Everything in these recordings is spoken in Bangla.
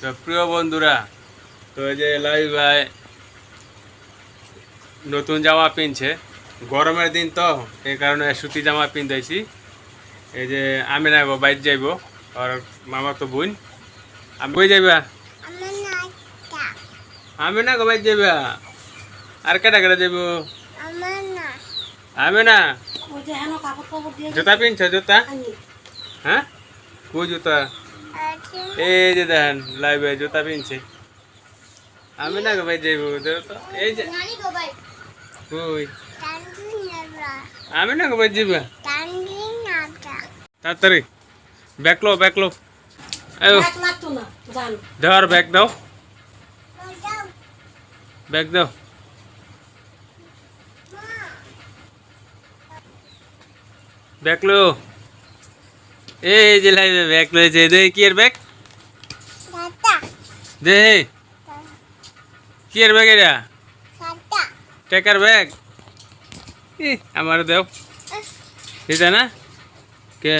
তো প্রিয় বন্ধুরা তো এই যে লাই ভাই নতুন জামা পিনছে। গরমের দিন তো এই কারণে সুতি জামা পিনতেছি এই যে আমি না বাইর যাইব আর মামা তো বোন। আমি কই যাইবা? আমি না গো বাইর যাইবা। আর কেটা কেটা যাইব? আমি না। জুতা পিনছ জুতা? হ্যাঁ? কই জুতা? এই যে দেখেন লাইভে জুতা পিনছে। আমি না গো বাইর যাইব তো। এই যে কই? আমি না গো বাইর যাইবা তাড়াতাড়ি। ব্যাক লো ব্যাক লো এই এক লাগতো না জান দেওয়ার ব্যাগ দাও। ব্যাগ দাও। ব্যাগ লো এই যে লাইবে ব্যাগ লয়েছে দে কি এর ব্যাগ দে কি এর ব্যাগ এটা টেকার ব্যাগ ই আমার দেও এটা না কে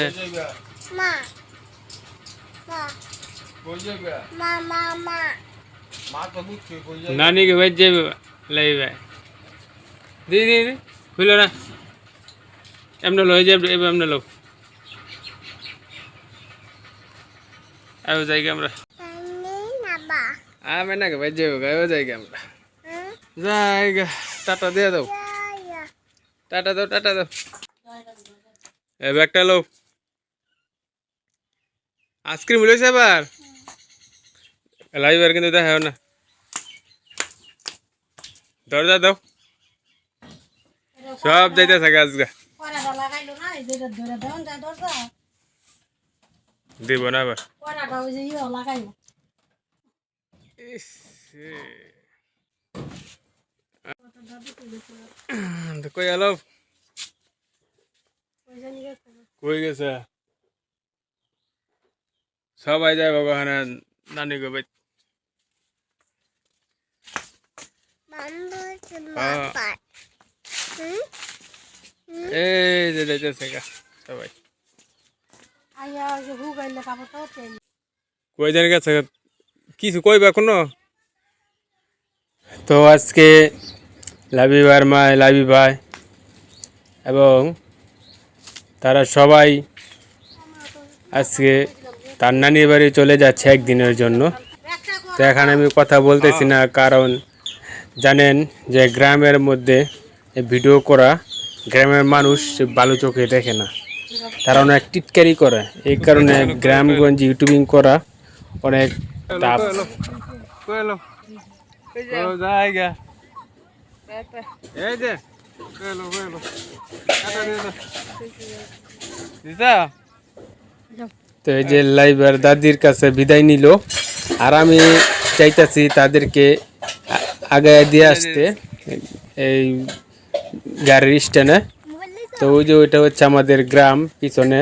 नानी के भेज जेब लइबे दी दी दी খুলো না এমনি লয়ে যাবে এবার আয়ো যাই আমরা। আমি না ভাই যাব গায়ও যাই আমরা। যাই গা, টাটা দিয়ে দাও। টাটা দাও টাটা দাও। এ ব্যাগটা লো আইসক্রিম লইছে এবার? লাইবার কিন্তু দেখাও না। দরজা দাও। সব যাইতেছে গাছগা কয়রাটা লাগাইলো না এই যেটা ধরে দেন যা দরজা দিব না আবার। কয়রাটা ওই যে ইয়ে তো কই আলো। কই গেছে? সবাই যায় বাবা হানা নানি গো বাই এই যে যাইতেছে সবাই। আইয়া কই গেছে, কিছু কইবা কোনো তো আজকে ভাইয়ের মা, লাভি ভাই এবং তারা সবাই আজকে তার নানির বাড়ি চলে যাচ্ছে একদিনের জন্য। তো এখানে আমি কথা বলতেছি না, কারণ জানেন যে গ্রামের মধ্যে ভিডিও করা, গ্রামের মানুষ ভালো চোখে দেখে না। তারা অনেক টিটকারি করে। এই কারণে গ্রামগঞ্জ ইউটিউবিং করা অনেক তো এই যে লাইবার দাদির কাছে বিদায় নিল। আর আমি চাইতাছি তাদেরকে আগে দিয়ে আসতে। এই গাড়ির স্ট্যান্ডে। তো ওই যে ওইটা হচ্ছে আমাদের গ্রাম পিছনে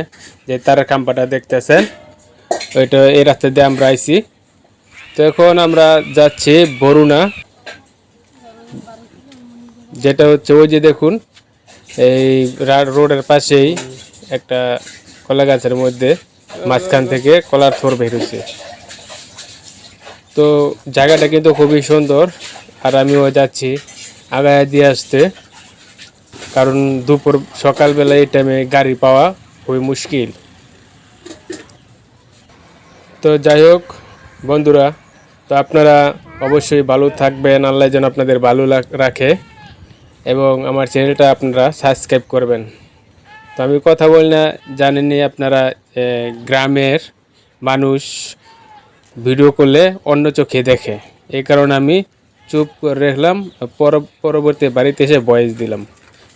যে তারা খাম্পাটা দেখতেছেন, ওইটা এই রাস্তা দিয়ে আমরা আইছি। তো এখন আমরা যাচ্ছি বরুণা যেটা হচ্ছে ওই যে দেখুন, এই রোডের পাশেই একটা কলা গাছের মধ্যে মাঝখান থেকে কলার থোর বেরোচ্ছে তো জায়গাটা কিন্তু খুবই সুন্দর। আর আমিও যাচ্ছি আগায় দিয়ে আসতে। কারণ দুপুর সকালবেলা এই টাইমে গাড়ি পাওয়া খুবই মুশকিল। তো যাই হোক, বন্ধুরা, তো আপনারা অবশ্যই ভালো থাকবেন, আল্লাহ যেন আপনাদের ভালো রাখে, এবং আমার চ্যানেলটা আপনারা সাবস্ক্রাইব করবেন। তো আমি কথা বলি না জানেননি আপনারা গ্রামের মানুষ ভিডিও করলে অন্য চোখে দেখে। এই কারণে আমি চুপ করে রাখলাম, পর- পরবর্তী বাড়িতে এসে ভয়েস দিলাম।